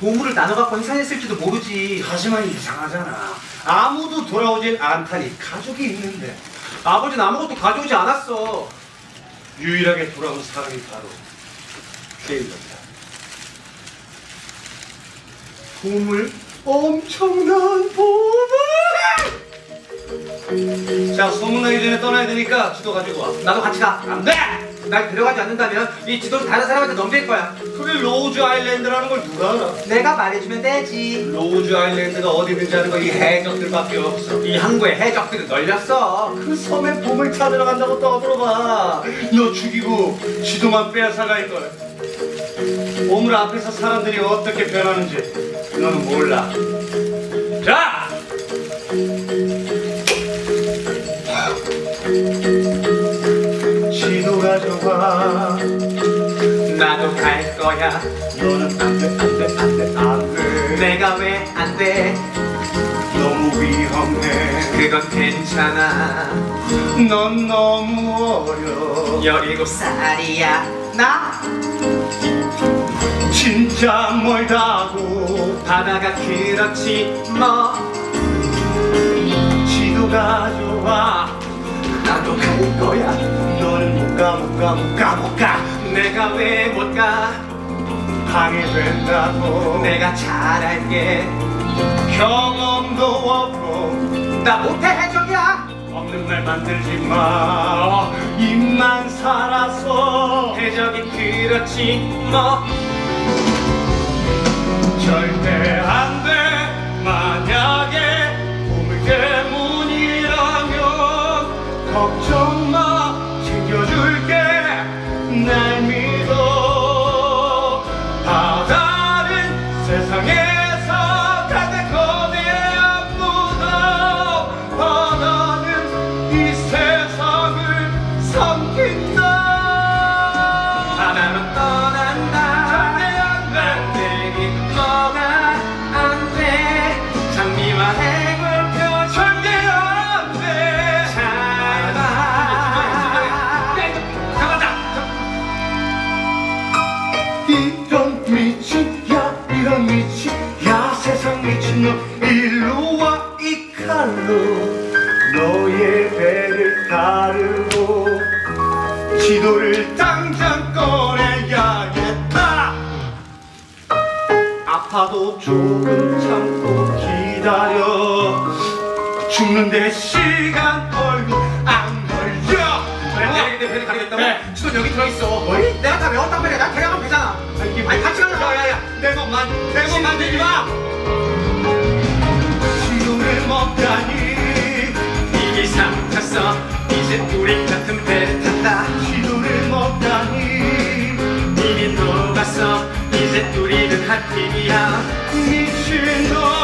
보물을 나눠갖고 행사했을지도 모르지. 하지만 이상하잖아. 아무도 돌아오진 않다니 가족이 있는데 아버지는 아무것도 가져오지 않았어. 유일하게 돌아온 사람이 바로 케일러다. 보물? 엄청난 보물! 자, 소문나기 전에 떠나야 되니까 지도 가지고 와. 나도 같이 가. 안 돼! 날 데려가지 않는다면 이 지도를 다른 사람한테 넘길 거야. 그게 로즈 아일랜드라는 걸 누가 알아? 내가 말해주면 되지. 로즈 아일랜드가 어디 있는지 아는 거 이 해적들밖에 없어. 이 항구에 해적들을 널렸어. 그 섬에 보물 찾으러 간다고 떠들어봐. 너 죽이고 지도만 빼앗아갈 거야. 보물 앞에서 사람들이 어떻게 변하는지 너는 몰라. 자! 나도 갈 거야. 너는 안 돼, 안 돼, 안 돼, 안 돼. 내가 왜 안 돼? 너무 위험해. 그건 괜찮아. 넌 너무 어려. 열일곱 살이야. 나 진짜 멀다고. 바다가 그렇지 뭐. 지도 가져와. 나도 갈 거야. 가, 못 가, 못 가, 못 가. 내가 왜 못 가? 방해된다고. 내가 잘할게. 경험도 없고. 나 못해 해적이야. 없는 말 만들지 마. 입만 살아서. 해적이 그렇지 뭐. 절대 안 돼. 만약에 보물 때문이라면 걱정 마. 챙겨줄게. 잘 봐. 가만다. 이런 이런 미치야 세상 미친놈 일로 와이 칼로. 너의 배를 가르고 지도를 당장 아파도 조금 참고 기다려 죽는데 시간 걸고 안 걸려 그래, 내가 배를 가리겠다고? 네. 지도 여기 들어있어. 어이? 내가 다 외웠단 말이야. 나 데려가면 되잖아. 아니, 같이 가자. 야야야 내 것만 내 것 만들지 마 지도를 먹다니 이미 삼켰어. 이제 우리 같은 배를 탄다. 이미 녹